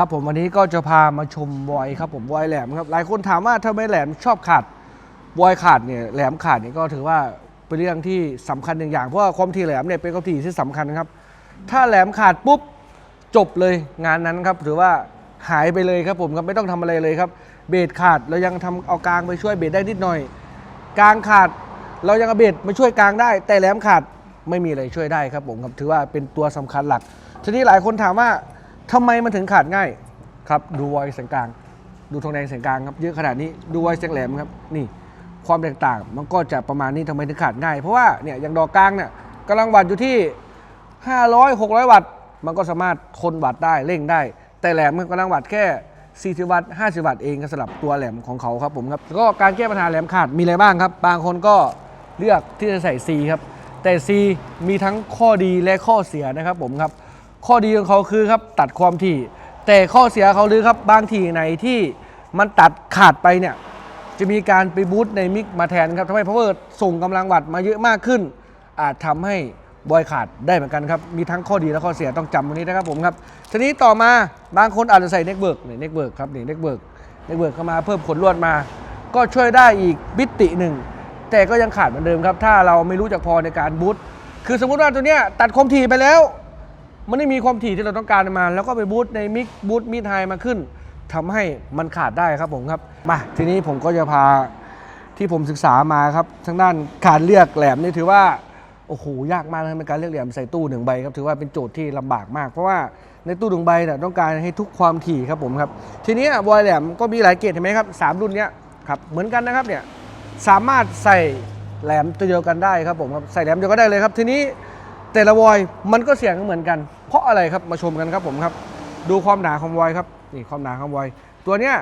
ครับผมวันนี้ก็จะพามาชมวอยครับผมวอยแหลมครับหลายคนถามว่าทำไมแหลมชอบขาดวอยขาดเนี่ยแหลมขาดเนี่ยก็ถือว่าเป็นเรื่องที่สำคัญหนึ่งอย่างเพราะว่าความถี่แหลมเนี่ยเป็นความถี่ที่สำคัญครับ ถ้าแหลมขาดปุ๊บจบเลยงานนั้นครับถือว่าหายไปเลยครับผมครับไม่ต้องทำอะไรเลยครับ เบสขาดเรายังทำเอากลางไปช่วยเบสได้นิดหน่อย กลางขาดเรายังเอาเบสมาช่วยกลางได้ แต่แหลมขาดไม่มีอะไรช่วยได้ครับผมครับถือว่าเป็นตัวสำคัญหลัก ทีนี้หลายคนถามว่า ทำไมมันถึงขาดง่ายครับ ดูวอยเสียงกลาง ดูทองแดงเสียงกลางครับเยอะขนาดนี้ดูวอยเสียงแหลมครับนี่ความแตกต่างมันก็จะประมาณนี้ทำไมถึงขาดง่าย เพราะว่าเนี่ยอย่างดอกกลางเนี่ยกำลังวัดอยู่ที่ 500 600 วัตต์ มันก็สามารถทนวัดได้เร่งได้ แต่แหลมมันกำลังวัดแค่ 40 วัตต์ 50 วัตต์เองก็สำหรับตัวแหลมของเขาครับผมครับแล้วก็การแก้ปัญหาแหลมขาดมีอะไรบ้างครับ บางคนก็เลือกที่จะใส่ C ครับแต่ C มีทั้งข้อดีและข้อเสียนะครับผมครับ ข้อดีของเขาคือครับตัดความถี่ แต่ข้อเสียเขาหรือครับบางทีไหนที่มันตัดขาดไปเนี่ยจะมีการไปบูตในมิกมาแทนครับทำให้พาวเวอร์ส่งกำลังวัดมาเยอะมากขึ้น อาจทำให้บอยขาดได้เหมือนกันครับ มีทั้งข้อดีและข้อเสียต้องจำตรงนี้นะครับผมครับ ทีนี้ต่อมาบางคนอาจจะใส่เน็กเบิร์กเนี่ยเน็กเบิร์กครับนี่เน็กเบิร์กเน็กเบิร์กเข้ามาเพิ่มขนลวดมา ก็ช่วยได้อีกบิตติหนึ่ง แต่ก็ยังขาดเหมือนเดิมครับ ถ้าเราไม่รู้จักพอในการบูตคือสมมุติว่าตัวเนี้ยตัดความถี่ไปแล้ว มันไม่มีความถี่ที่เราต้องการมา แล้วก็ไปบูตในมิกบูตมิดไฮมาขึ้นทำให้มันขาดได้ครับผมครับ มาทีนี้ผมก็จะพาที่ผมศึกษามาครับทางด้านการเลือกแหลมนี่ถือว่าโอ้โหยากมากนะครับในการเลือกแหลมใส่ตู้หนึ่งใบครับถือว่าเป็นโจทย์ที่ลำบากมาก เพราะว่าในตู้หนึ่งใบเนี่ยต้องการให้ทุกความถี่ครับผมครับ ทีนี้บอยแหลมก็มีหลายเกรดเห็นไหมครับสามรุ่นเนี้ยครับเหมือนกันนะครับเนี่ยสามารถใส่แหลมตัวเดียวกันได้ครับผมครับใส่แหลมเดียวก็ได้เลยครับ ทีนี้แต่ละวอยมันก็เสียงเหมือนกัน เพราะอะไรครับมาชมกันครับผมครับ ดูความหนาของวอยครับนี่ความหนาของวอยตัวเนี้ย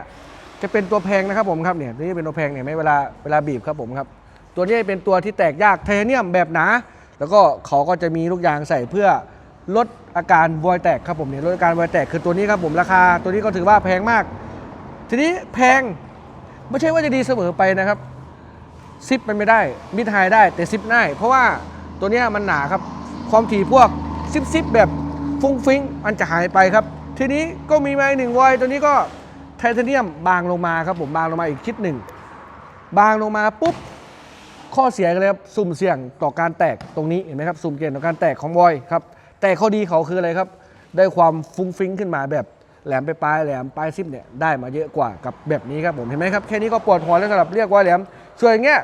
จะเป็นตัวแพงนะครับผมครับเนี่ยนี่เป็นตัวแพงเนี่ยไหมเวลาเวลาบีบครับผมครับ ตัวนี้เป็นตัวที่แตกยากไทเทเนียมแบบหนา แล้วก็เขาก็จะมีลูกยางใส่เพื่อลดอาการวอยแตกครับผมเนี่ยลดอาการวอยแตกคือตัวนี้ครับผมราคา ตัวนี้ก็ถือว่าแพงมาก ทีนี้แพงไม่ใช่ว่าจะดีเสมอไปนะครับซิปมันไม่ได้มิดไฮได้แต่ซิปได้ เพราะว่าตัวเนี้ยมันหนาครับความถี่พวกซิปซิปแบบ ฟุ้งฟิ้งมันจะหายไปครับ ทีนี้ก็มีมาอีกหนึ่งวอยตัวนี้ก็ไทเทเนียมบางลงมาครับผมบางลงมาอีกชิดหนึ่งบางลงมาปุ๊บข้อเสียกันเลยครับสุ่มเสี่ยงต่อการแตกตรงนี้เห็นไหมครับสุ่มเสี่ยงต่อการแตกของวอยครับแต่ข้อดีเขาคืออะไรครับ ได้ความฟุ้งฟิ้งขึ้นมาแบบแหลมไปปลายแหลมปลายซิปเนี่ยได้มาเยอะกว่ากับแบบนี้ครับผมเห็นไหมครับแค่นี้ก็ปวดหัวแล้วสำหรับเรียกว่าแหลมส่วนอย่างเงี้ย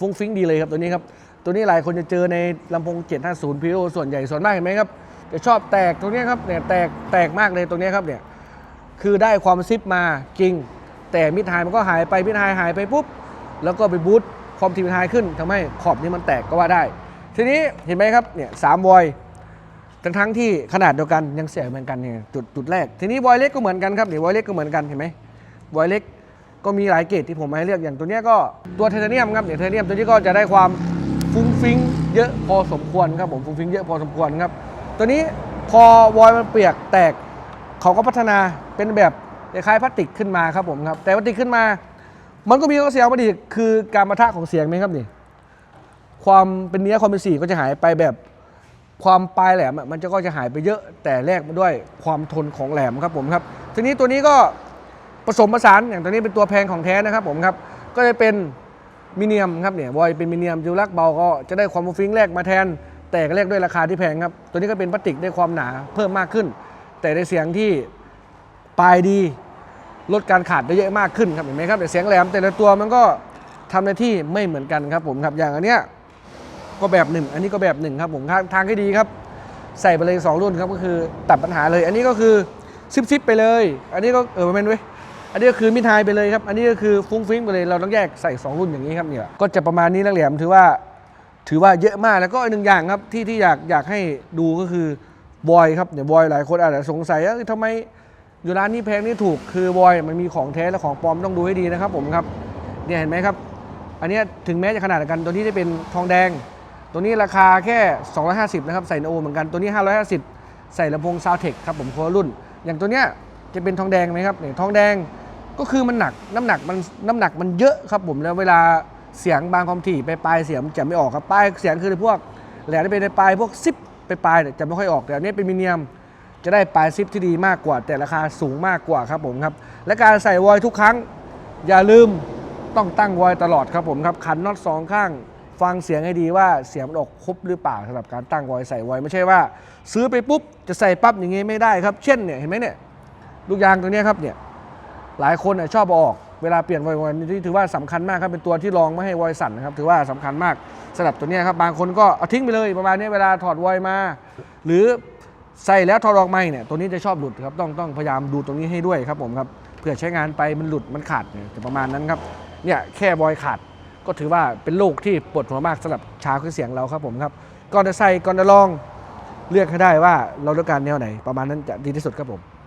ฟุ้งฟิ้งดีเลยครับตัวนี้ครับตัวนี้หลายคนจะเจอในลำโพง750พีโอส่วนใหญ่ส่วนมากเห็นไหมครับ จะชอบแตกตรงนี้ครับเนี่ยแตกแตกมากเลยตรงนี้ครับเนี่ยคือได้ความซิปมาจริง แต่มิดไฮมันก็หายไปมิดไฮหายไปปุ๊บ แล้วก็ไปบูตความถี่มิดไฮขึ้นทำให้ขอบนี้มันแตกก็ว่าได้ ทีนี้เห็นไหมครับเนี่ยสามวอยทั้งทั้งที่ขนาดเดียวกันยังเสียเหมือนกันเนี่ยจุดจุดแรก ทีนี้วอยเล็กก็เหมือนกันครับเนี่ยวอยเล็กก็เหมือนกันเห็นไหมวอยเล็กก็มีหลายเกรดที่ผมมาให้เลือกอย่างตัวนี้ก็ตัวไทเทเนียมครับเนี่ยไทเทเนียมตัวนี้ก็จะได้ความฟุ้งฟิ้งเยอะพอสมควรครับผมฟุ้งฟิ้งเยอะพอสมควรครับ ตัวนี้พอวอยมันเปียกแตกเขาก็พัฒนาเป็นแบบคล้ายพลาสติกขึ้นมาครับผมครับแต่พลาสติกขึ้นมา มันก็มีข้อเสียมาดีคือการมาทะของเสียงไหมครับนี่ความเป็นเนื้อความเป็นสีก็จะหายไปแบบความปลายแหลมมันจะก็จะหายไปเยอะแต่แลกมาด้วยความทนของแหลมครับผมครับ ทีนี้ตัวนี้ก็ผสมผสานอย่างตัวนี้เป็นตัวแพงของแท้นะครับผมครับก็จะเป็นมิเนียมครับเนี่ยวอยเป็นมิเนียมจิวลักเบาก็จะได้ความฟูฟิงแรกมาแทน แต่ก็แรกด้วยราคาที่แพงครับ ตัวนี้ก็เป็นพลาสติกได้ความหนาเพิ่มมากขึ้น แต่ในเสียงที่ปลายดีลดการขาดได้เยอะมากขึ้นครับเห็นไหมครับแต่เสียงแหลมแต่ละตัวมันก็ทำหน้าที่ไม่เหมือนกันครับผมครับอย่างอันเนี้ยก็แบบหนึ่ง อันนี้ก็แบบหนึ่งครับผมทางทางที่ดีครับ ใส่ไปเลยสองรุ่นครับก็คือตัดปัญหาเลย อันนี้ก็คือซิปซิปไปเลย อันนี้ก็เออมันเป็นเว้ยอันนี้ก็คือมิดไฮไปเลยครับ อันนี้ก็คือฟุ้งฟิ้งไปเลยเราต้องแยกใส่ 2 รุ่นอย่างนี้ครับเนี่ยก็จะประมาณนี้นักเหลี่ยมถือว่า ถือว่าเยอะมากแล้วก็อีกหนึ่งอย่างครับที่ที่อยากอยากให้ดูก็คือบอยครับเนี่ยบอยหลายคนอาจจะสงสัยว่าทำไมอยู่ร้านนี้แพงนี่ถูกคือบอยมันมีของแท้และของปลอมต้องดูให้ดีนะครับผมครับเนี่ยเห็นไหมครับ อันนี้ถึงแม้จะขนาดเดียวกันตัวนี้ได้เป็นทองแดง ตัวนี้ราคาแค่ 250นะครับใส่โนโอเหมือนกันตัวนี้ 550 ใส่ลำโพงซาวเทคครับผมคนละรุ่น อย่างตัวเนี้ยจะเป็นทองแดงไหมครับเนี่ยทองแดงก็คือมันหนักน้ำหนักมันน้ำหนักมันเยอะครับผมแล้วเวลา เสียงบางความถี่ไปปลายเสียงจะไม่ออกครับปลายเสียงคือพวกแหลมที่เป็นปลายพวกซิปไปปลายจะไม่ค่อยออกแต่อันนี้เป็นมิเนียมจะได้ปลายซิปที่ดีมากกว่า แต่ราคาสูงมากกว่าครับผมครับ และการใส่วอยทุกครั้ง อย่าลืมต้องตั้งวอยตลอดครับผมครับขันน็อตสองข้าง ฟังเสียงให้ดีว่าเสียงมันออกครบหรือเปล่าสำหรับการตั้งวอยใส่วอยไม่ใช่ว่า ซื้อไปปุ๊บจะใส่ปั๊บอย่างงี้ไม่ได้ครับ เช่นเนี่ยเห็นไหมเนี่ยลูกยางตัวนี้ครับเนี่ยหลายคนเนี่ยชอบออก เวลาเปลี่ยนวอยวอยนี่ถือว่าสำคัญมากครับเป็นตัวที่รองไม่ให้วอยสั่นนะครับถือว่าสำคัญมากสำหรับตัวนี้ครับบางคนก็เอาทิ้งไปเลยประมาณนี้เวลาถอดวอยมา หรือใส่แล้วถอดออกไม่เนี่ยตัวนี้จะชอบหลุดครับต้องต้องพยายามดูตรงนี้ให้ด้วยครับผมครับเผื่อใช้งานไปมันหลุดมันขาดเนี่ยแต่ประมาณนั้นครับเนี่ยแค่วอยขาดก็ถือว่าเป็นโรคที่ปวดหัวมากสำหรับชาวเครื่องเสียงเราครับผมครับก่อนจะใส่ก่อนจะลองเลือกให้ได้ว่าเราต้องการแนวไหน ประมาณนั้นจะดีที่สุดครับผม